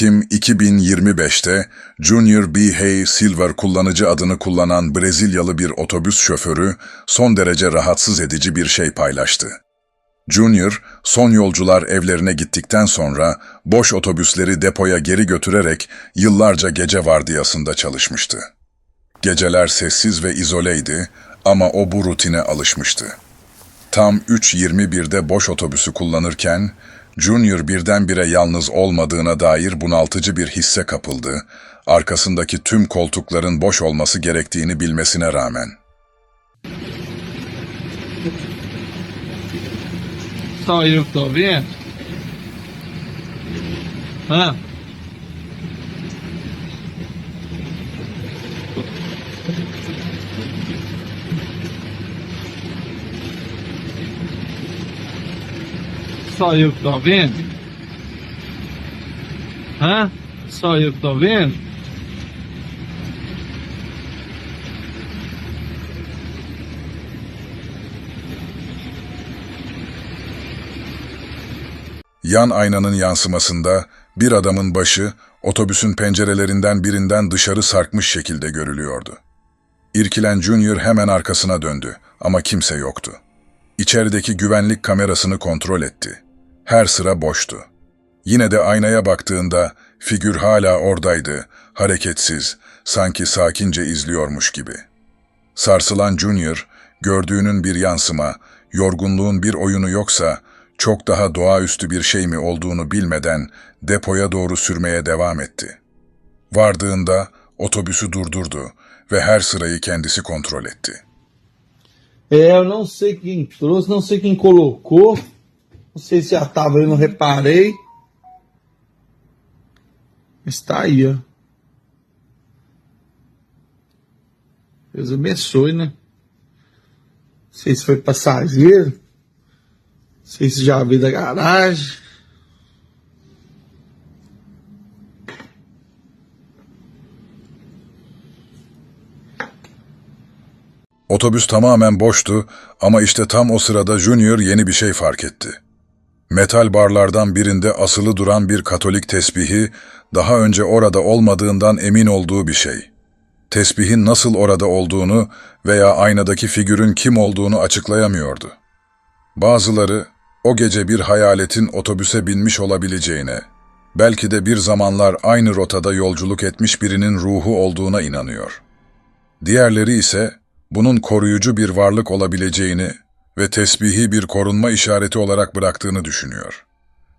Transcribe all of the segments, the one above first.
Ekim 2025'te Junior B. Hay Silver kullanıcı adını kullanan Brezilyalı bir otobüs şoförü son derece rahatsız edici bir şey paylaştı. Junior, son yolcular evlerine gittikten sonra boş otobüsleri depoya geri götürerek yıllarca gece vardiyasında çalışmıştı. Geceler sessiz ve izoleydi ama o bu rutine alışmıştı. Tam 3.21'de boş otobüsü kullanırken Junior birdenbire yalnız olmadığına dair bunaltıcı bir hisse kapıldı, arkasındaki tüm koltukların boş olması gerektiğini bilmesine rağmen. Só eu que vendo? Hã? Só eu que tô vendo? Yan aynanın yansımasında bir adamın başı otobüsün pencerelerinden birinden dışarı sarkmış şekilde görülüyordu. İrkilen Junior hemen arkasına döndü ama kimse yoktu. İçerideki güvenlik kamerasını kontrol etti. Her sıra boştu. Yine de aynaya baktığında figür hala oradaydı, hareketsiz, sanki sakince izliyormuş gibi. Sarsılan Junior, gördüğünün bir yansıma, yorgunluğun bir oyunu yoksa çok daha doğaüstü bir şey mi olduğunu bilmeden depoya doğru sürmeye devam etti. Vardığında otobüsü durdurdu ve her sırayı kendisi kontrol etti. É, não sei quem trouxe, não sei quem colocou. Não sei se já tava, eu não reparei. Mas tá aí, ó. Deus abençoe, né? Não sei se foi passageiro. Não sei se já veio da garagem. Otobüs tamamen boştu ama işte tam o sırada Junior yeni bir şey fark etti. Metal barlardan birinde asılı duran bir katolik tesbihi daha önce orada olmadığından emin olduğu bir şey. Tesbihin nasıl orada olduğunu veya aynadaki figürün kim olduğunu açıklayamıyordu. Bazıları o gece bir hayaletin otobüse binmiş olabileceğine, belki de bir zamanlar aynı rotada yolculuk etmiş birinin ruhu olduğuna inanıyor. Diğerleri ise bunun koruyucu bir varlık olabileceğini ve tesbihi bir korunma işareti olarak bıraktığını düşünüyor.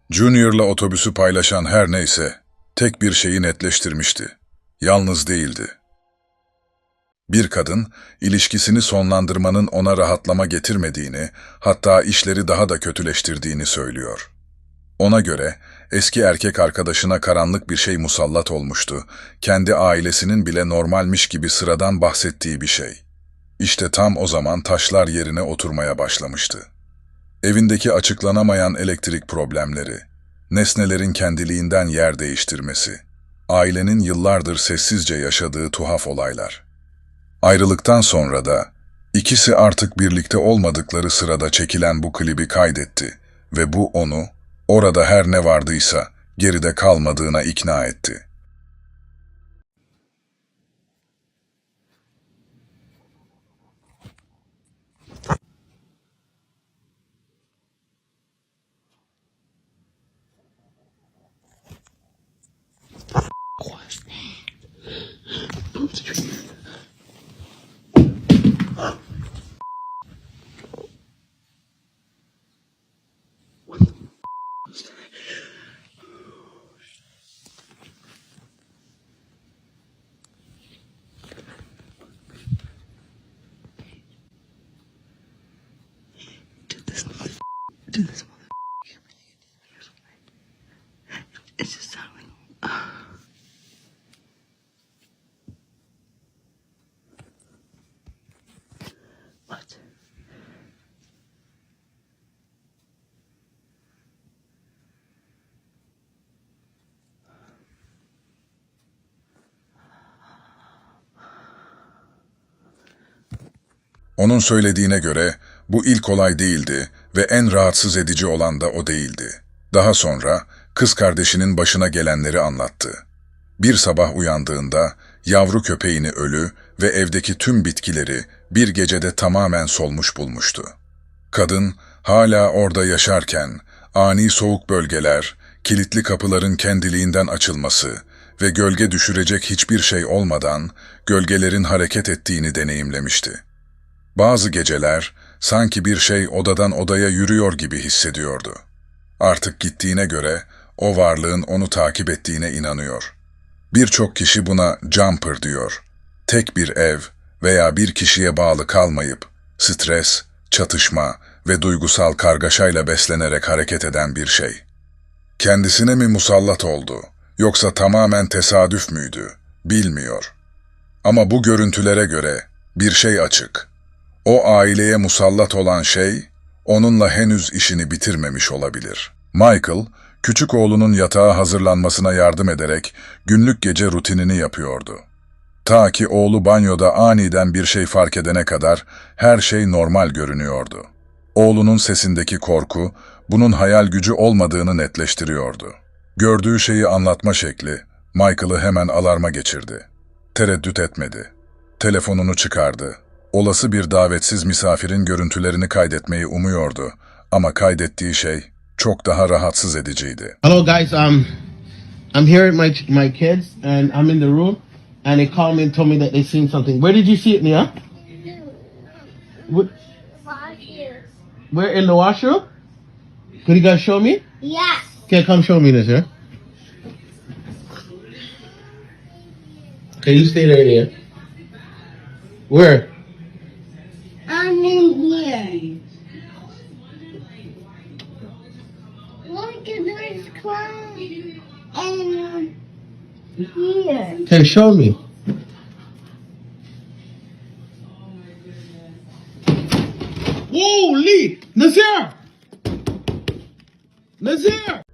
Junior'la otobüsü paylaşan her neyse, tek bir şeyi netleştirmişti. Yalnız değildi. Bir kadın, ilişkisini sonlandırmanın ona rahatlama getirmediğini, hatta işleri daha da kötüleştirdiğini söylüyor. Ona göre eski erkek arkadaşına karanlık bir şey musallat olmuştu, kendi ailesinin bile normalmiş gibi sıradan bahsettiği bir şey. İşte tam o zaman taşlar yerine oturmaya başlamıştı. Evindeki açıklanamayan elektrik problemleri, nesnelerin kendiliğinden yer değiştirmesi, ailenin yıllardır sessizce yaşadığı tuhaf olaylar. Ayrılıktan sonra da ikisi artık birlikte olmadıkları sırada çekilen bu klibi kaydetti ve bu onu orada her ne vardıysa geride kalmadığına ikna etti. Do Onun söylediğine göre bu ilk olay değildi ve en rahatsız edici olan da o değildi. Daha sonra kız kardeşinin başına gelenleri anlattı. Bir sabah uyandığında yavru köpeğini ölü ve evdeki tüm bitkileri bir gecede tamamen solmuş bulmuştu. Kadın hala orada yaşarken ani soğuk bölgeler, kilitli kapıların kendiliğinden açılması ve gölge düşürecek hiçbir şey olmadan gölgelerin hareket ettiğini deneyimlemişti. Bazı geceler sanki bir şey odadan odaya yürüyor gibi hissediyordu. Artık gittiğine göre o varlığın onu takip ettiğine inanıyor. Birçok kişi buna jumper diyor. Tek bir ev veya bir kişiye bağlı kalmayıp stres, çatışma ve duygusal kargaşayla beslenerek hareket eden bir şey. Kendisine mi musallat oldu yoksa tamamen tesadüf müydü bilmiyor. Ama bu görüntülere göre bir şey açık. O aileye musallat olan şey onunla henüz işini bitirmemiş olabilir. Michael, küçük oğlunun yatağa hazırlanmasına yardım ederek günlük gece rutinini yapıyordu. Ta ki oğlu banyoda aniden bir şey fark edene kadar her şey normal görünüyordu. Oğlunun sesindeki korku, bunun hayal gücü olmadığını netleştiriyordu. Gördüğü şeyi anlatma şekli, Michael'ı hemen alarma geçirdi. Tereddüt etmedi. Telefonunu çıkardı. Olası bir davetsiz misafirin görüntülerini kaydetmeyi umuyordu ama kaydettiği şey çok daha rahatsız ediciydi. Hello, guys. Um, I'm here at my my kids, and I'm in the room, and they called me and told me that they seen something. Where did you see it, Nia? Wh- Where in the washroom? Could you guys show me? Yes. Okay, come show me this here. Okay, you stay there, Nia. Where? Here. Okay, show me. Holy! Nazir! Nazir!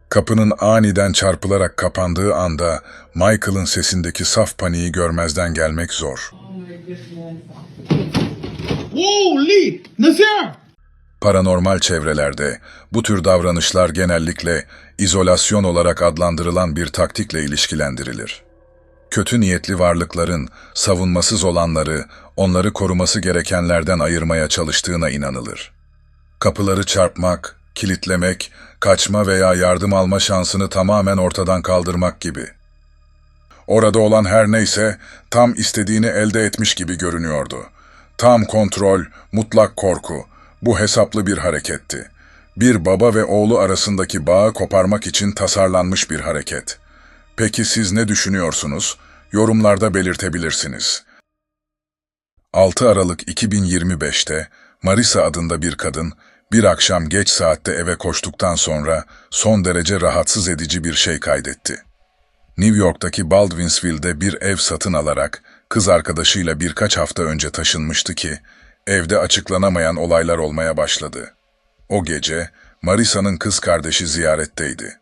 Kapının aniden çarpılarak kapandığı anda Michael'ın sesindeki saf paniği görmezden gelmek zor. Holy! Nazir! Paranormal çevrelerde bu tür davranışlar genellikle izolasyon olarak adlandırılan bir taktikle ilişkilendirilir. Kötü niyetli varlıkların savunmasız olanları, onları koruması gerekenlerden ayırmaya çalıştığına inanılır. Kapıları çarpmak, kilitlemek, kaçma veya yardım alma şansını tamamen ortadan kaldırmak gibi. Orada olan her neyse tam istediğini elde etmiş gibi görünüyordu. Tam kontrol, mutlak korku. Bu hesaplı bir hareketti. Bir baba ve oğlu arasındaki bağı koparmak için tasarlanmış bir hareket. Peki siz ne düşünüyorsunuz? Yorumlarda belirtebilirsiniz. 6 Aralık 2025'te Marisa adında bir kadın bir akşam geç saatte eve koştuktan sonra son derece rahatsız edici bir şey kaydetti. New York'taki Baldwinsville'de bir ev satın alarak kız arkadaşıyla birkaç hafta önce taşınmıştı ki evde açıklanamayan olaylar olmaya başladı. O gece Marisa'nın kız kardeşi ziyaretteydi.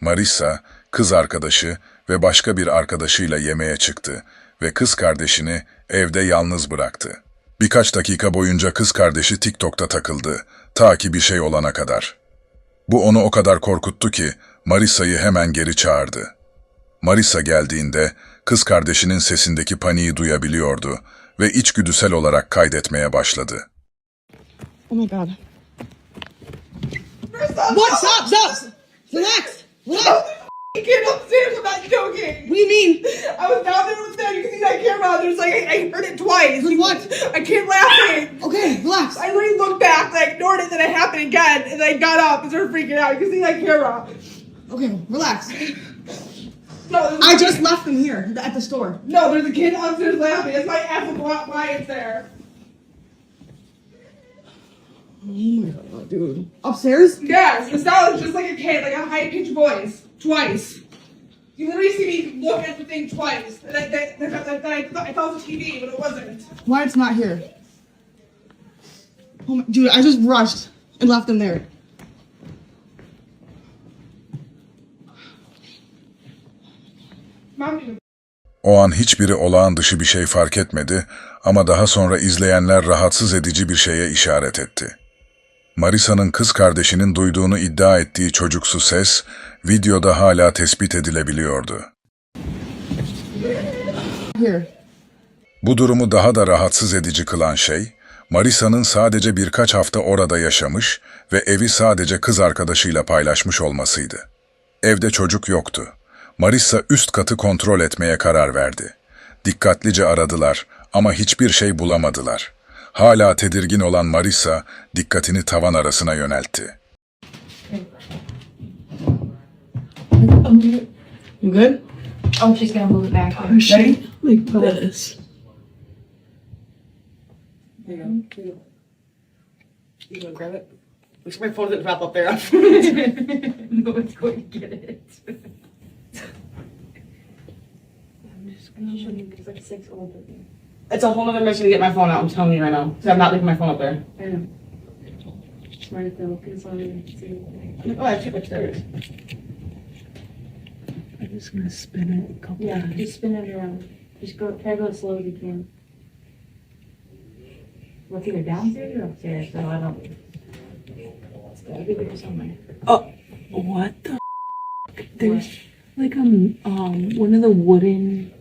Marisa, kız arkadaşı ve başka bir arkadaşıyla yemeğe çıktı ve kız kardeşini evde yalnız bıraktı. Birkaç dakika boyunca kız kardeşi TikTok'ta takıldı, ta ki bir şey olana kadar. Bu onu o kadar korkuttu ki Marisa'yı hemen geri çağırdı. Marisa geldiğinde kız kardeşinin sesindeki paniği duyabiliyordu ve içgüdüsel olarak kaydetmeye başladı. Oh my god. What? Stop! Stop! Relax! Relax! I came upstairs. I'm not joking. What do you mean? I was down there with them. You can see that camera. There's like I, I heard it twice. Heard what? I kept laughing. Okay, relax. I literally looked back, I ignored it, then it happened again, and I got up and started freaking out. You can see that camera. Okay, relax. No, there's, I just left them here at the store. no, there's a kid upstairs laughing. That's my why why it's there. Oh my god, dude. Upstairs? Yes, it sounds just like a kid, like a high pitched voice, twice. You literally see me look at the thing twice. That, that, that, that, that I, thought, I thought it was TV, but it wasn't. Why it's not here? Oh my, dude, I just rushed and left them there. O an hiçbiri olağan dışı bir şey fark etmedi ama daha sonra izleyenler rahatsız edici bir şeye işaret etti. Marisa'nın kız kardeşinin duyduğunu iddia ettiği çocuksu ses, videoda hala tespit edilebiliyordu. Bu durumu daha da rahatsız edici kılan şey, Marisa'nın sadece birkaç hafta orada yaşamış ve evi sadece kız arkadaşıyla paylaşmış olmasıydı. Evde çocuk yoktu. Marisa üst katı kontrol etmeye karar verdi. Dikkatlice aradılar ama hiçbir şey bulamadılar. Hala tedirgin olan Marisa dikkatini tavan arasına yöneltti. You good? Oh, she's gonna move it back. Ready? Like this. There you go. You gonna grab it? Wish my phone didn't wrap up there. no one's going to get it. I'm just gonna show you because like six older It's a whole other mission to get my phone out. I'm telling you right now. So I'm not leaving my phone up there. I know. Right though, because I'm Oh, I have two upstairs. I'm just gonna spin it a couple Yeah, times. just spin it around. Just go, try to go as slow as you can. Well, it's either downstairs or upstairs, so I don't. It's gotta be there somewhere. What the? F- There's like um um one of the wooden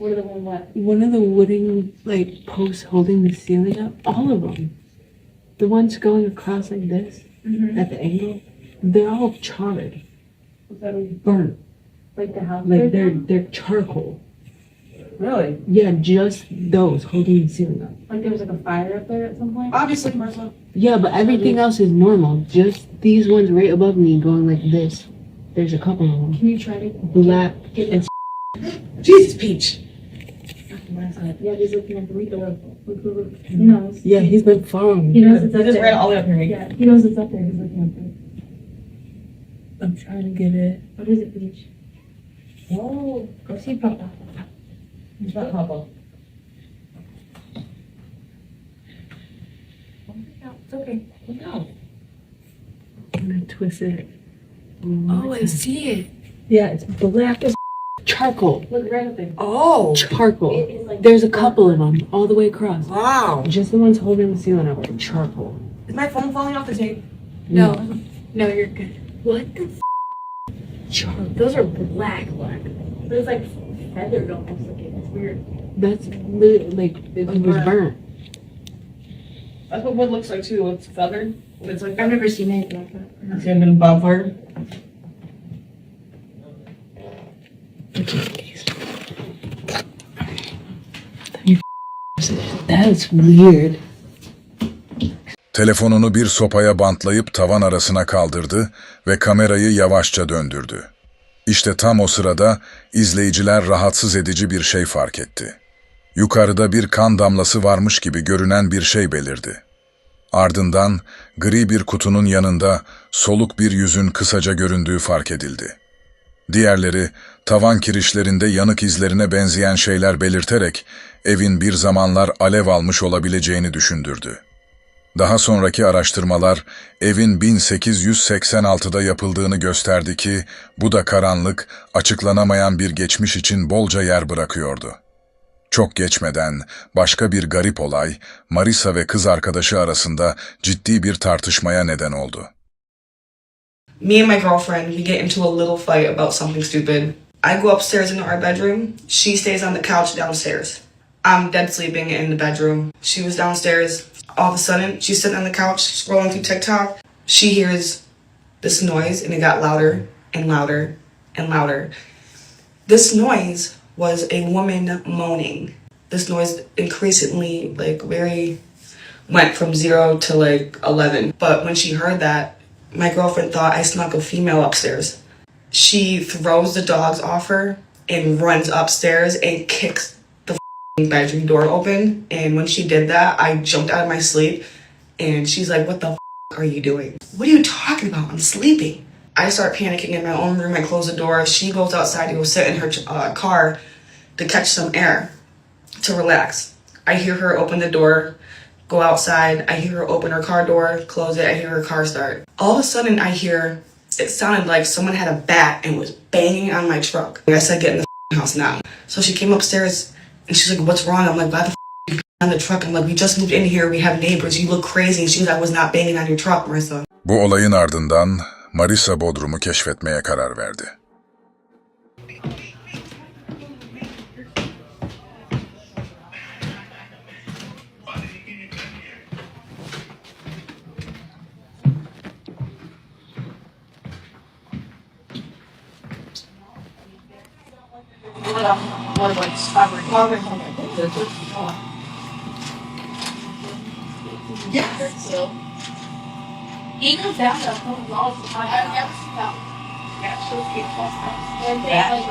What are the one what? one of the wooden like posts holding the ceiling up. All of them. The ones going across like this mm-hmm. at the angle. They're all charred, Was that a- burnt. like the house? Like they're now? they're charcoal. Really? Yeah, just those holding the ceiling up. Like there was like a fire up there at some point? Obviously, Marissa. Yeah, but everything else is normal. Just these ones right above me going like this. There's a couple of them. Can you try to Black. get It's Jesus, Peach. Yeah, he's looking at the window. He knows. yeah, he's been following. He knows it's He up just ran there. all the way up here. Yeah, he knows it's up there. He's looking up there. I'm trying to get it. What is it, Peach? Oh, Go see Papa. he's not Papa. It's okay. No. I'm gonna twist it. Oh, I see it. Yeah, it's black as charcoal. Look right up there. Oh, Charcoal. It is like There's a couple of them all the way across. wow. Just the ones holding the ceiling up are charcoal. Is my phone falling off the tape? No, no, you're good. What the f- charcoal? Those are black, black. There's like feathered almost looking. It's weird. That's li- like it was burnt. burnt. That's what wood looks like too. It's feathered. It's like I've never seen anything like that. it's been bonfire. That's weird. Telefonunu bir sopaya bantlayıp tavan arasına kaldırdı ve kamerayı yavaşça döndürdü. İşte tam o sırada izleyiciler rahatsız edici bir şey fark etti. Yukarıda bir kan damlası varmış gibi görünen bir şey belirdi. Ardından gri bir kutunun yanında soluk bir yüzün kısaca göründüğü fark edildi. Diğerleri tavan kirişlerinde yanık izlerine benzeyen şeyler belirterek evin bir zamanlar alev almış olabileceğini düşündürdü. Daha sonraki araştırmalar evin 1886'da yapıldığını gösterdi ki bu da karanlık, açıklanamayan bir geçmiş için bolca yer bırakıyordu. Çok geçmeden başka bir garip olay Marisa ve kız arkadaşı arasında ciddi bir tartışmaya neden oldu. Me and my girlfriend we get into a little fight about something stupid. I go upstairs into our bedroom. She stays on the couch downstairs. I'm dead sleeping in the bedroom. She was downstairs. All of a sudden she's sitting on the couch scrolling through tiktok. She hears this noise and it got louder and louder and louder. This noise was a woman moaning. This noise increasingly like very went from zero to like 11 but when she heard that my girlfriend thought I snuck a female upstairs. She throws the dogs off her and runs upstairs and kicks the bedroom door open. And when she did that, I jumped out of my sleep and she's like, What the are you doing? What are you talking about? I'm sleeping. I start panicking in my own room. I close the door. She goes outside to go sit in her uh, car to catch some air to relax. I hear her open the door, go outside. I hear her open her car door, close it. I hear her car start. All of a sudden, I hear it sounded like someone had a bat and was banging on my truck. I said, "Get in the house now." So she came upstairs and she's like, "What's wrong?" I'm like, "Why the you on the truck. I'm like, we just moved in here. We have neighbors. You look crazy. She was, I was not banging on your truck, Marissa. Bu olayın ardından Marisa Bodrum'u keşfetmeye karar verdi. He goes down to phone calls. I've never seen that. Yeah, she'll keep And they like.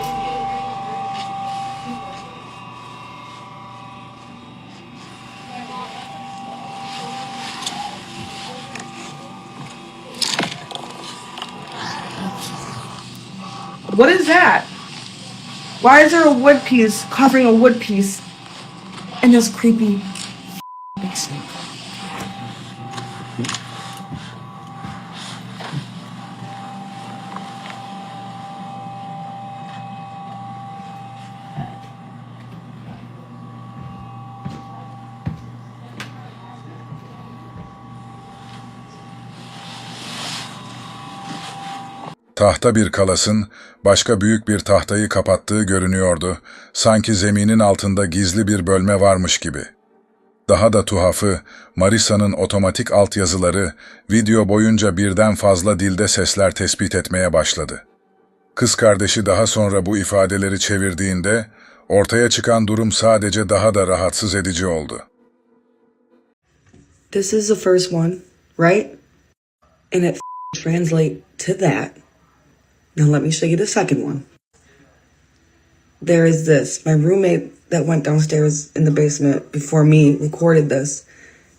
What is that? Why is there a wood piece covering a wood piece in this creepy Tahta bir kalasın başka büyük bir tahtayı kapattığı görünüyordu. Sanki zeminin altında gizli bir bölme varmış gibi. Daha da tuhafı, Marisa'nın otomatik altyazıları video boyunca birden fazla dilde sesler tespit etmeye başladı. Kız kardeşi daha sonra bu ifadeleri çevirdiğinde ortaya çıkan durum sadece daha da rahatsız edici oldu. This is the first one, right? And it translate to that. Now let me show you the second one. There is this. My roommate that went downstairs in the basement before me recorded this,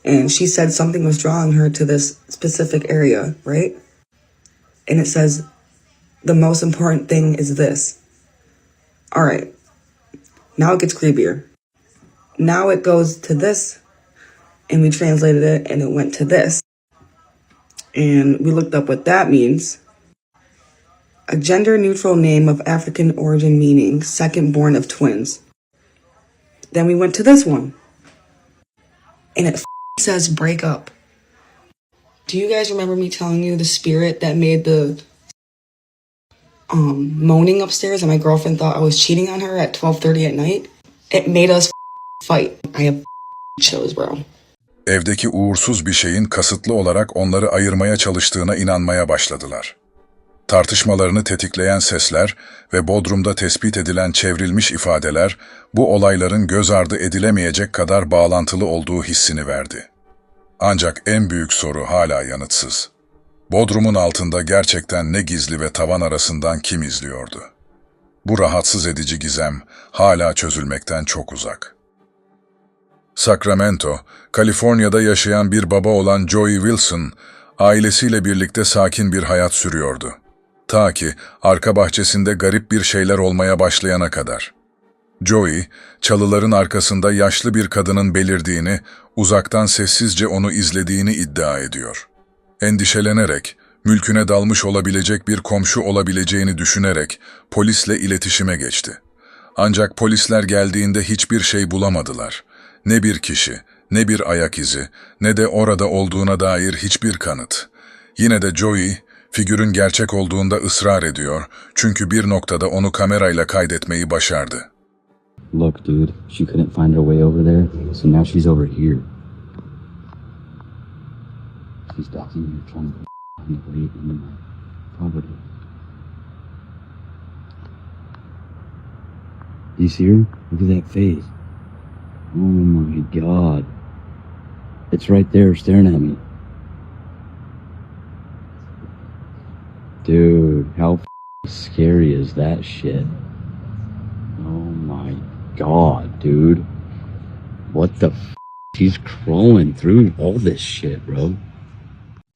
and she said something was drawing her to this specific area, right? And it says, the most important thing is this. All right. Now it gets creepier. Now it goes to this and we translated it and it went to this. And we looked up what that means. A gender neutral name of African origin meaning second born of twins. Then we went to this one. And it says break up. Do you guys remember me telling you the spirit that made the um moaning upstairs and my girlfriend thought I was cheating on her at 12:30 at night? It made us fight. I have chills, bro. Evdeki uğursuz bir şeyin kasıtlı olarak onları ayırmaya çalıştığına inanmaya başladılar. Tartışmalarını tetikleyen sesler ve Bodrum'da tespit edilen çevrilmiş ifadeler bu olayların göz ardı edilemeyecek kadar bağlantılı olduğu hissini verdi. Ancak en büyük soru hala yanıtsız. Bodrum'un altında gerçekten ne gizli ve tavan arasından kim izliyordu? Bu rahatsız edici gizem hala çözülmekten çok uzak. Sacramento, Kaliforniya'da yaşayan bir baba olan Joey Wilson, ailesiyle birlikte sakin bir hayat sürüyordu. Ta ki arka bahçesinde garip bir şeyler olmaya başlayana kadar. Joey, çalıların arkasında yaşlı bir kadının belirdiğini, uzaktan sessizce onu izlediğini iddia ediyor. Endişelenerek, mülküne dalmış olabilecek bir komşu olabileceğini düşünerek polisle iletişime geçti. Ancak polisler geldiğinde hiçbir şey bulamadılar. Ne bir kişi, ne bir ayak izi, ne de orada olduğuna dair hiçbir kanıt. Yine de Joey, figürün gerçek olduğunda ısrar ediyor çünkü bir noktada onu kamerayla kaydetmeyi başardı. Look, dude, she couldn't find her way over there, so now she's over here. She's back in here trying to find her way into my property. You see her? Look at that face. Oh my god. It's right there staring at me. Dude, how scary is that shit? Oh my god, dude. What the f- She's crawling through all this shit, bro.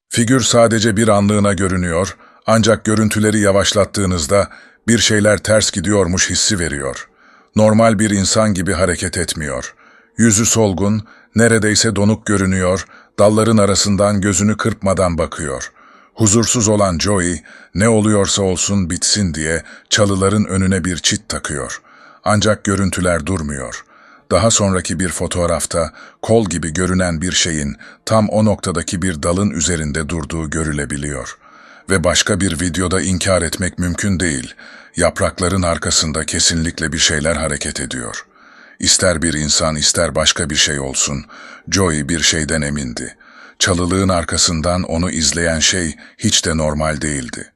Figür sadece bir anlığına görünüyor ancak görüntüleri yavaşlattığınızda bir şeyler ters gidiyormuş hissi veriyor. Normal bir insan gibi hareket etmiyor. Yüzü solgun, neredeyse donuk görünüyor, dalların arasından gözünü kırpmadan bakıyor. Huzursuz olan Joey, ne oluyorsa olsun bitsin diye çalıların önüne bir çit takıyor. Ancak görüntüler durmuyor. Daha sonraki bir fotoğrafta kol gibi görünen bir şeyin tam o noktadaki bir dalın üzerinde durduğu görülebiliyor. Ve başka bir videoda inkar etmek mümkün değil. Yaprakların arkasında kesinlikle bir şeyler hareket ediyor. İster bir insan ister başka bir şey olsun, Joey bir şeyden emindi. Çalılığın arkasından onu izleyen şey hiç de normal değildi.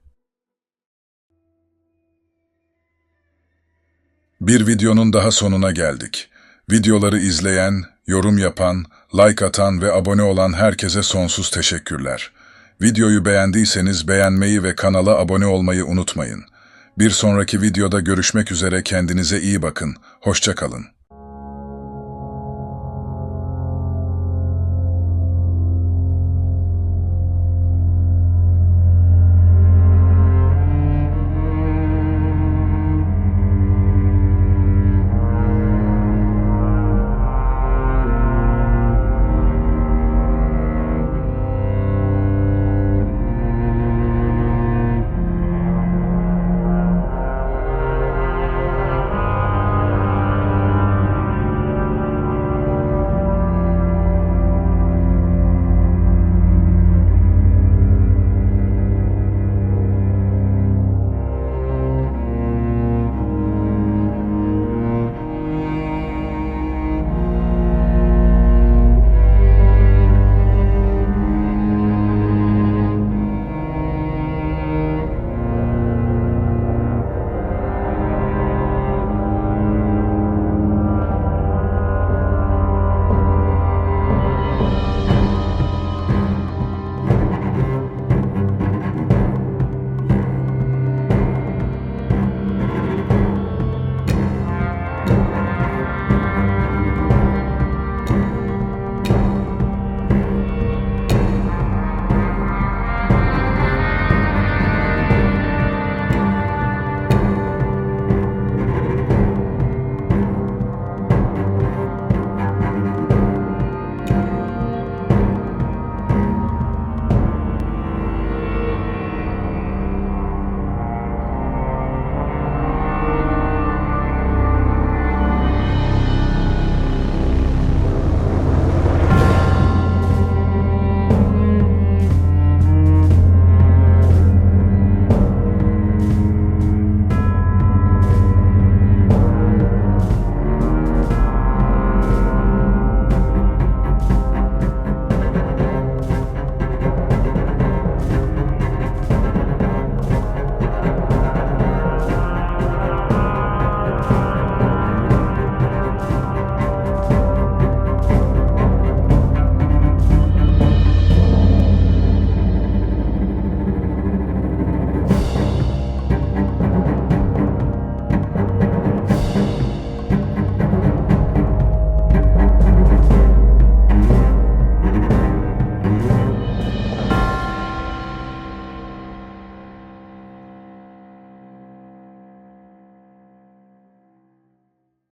Bir videonun daha sonuna geldik. Videoları izleyen, yorum yapan, like atan ve abone olan herkese sonsuz teşekkürler. Videoyu beğendiyseniz beğenmeyi ve kanala abone olmayı unutmayın. Bir sonraki videoda görüşmek üzere kendinize iyi bakın. Hoşça kalın.